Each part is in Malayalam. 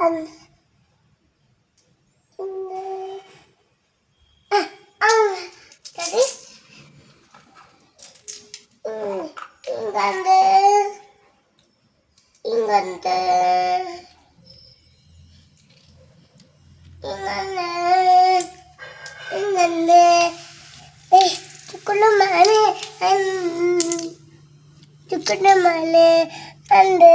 ഇങ്ങണ്ട് ഇങ്ങണ്ട് ഇങ്ങനെ ഇങ്ങനെ ചുക്കുണ്ണമാല ചുക്കുണ്ണമാല ഉണ്ട്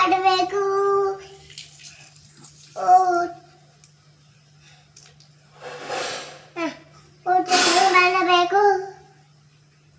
ಮಾಡಬೇಕು ಓ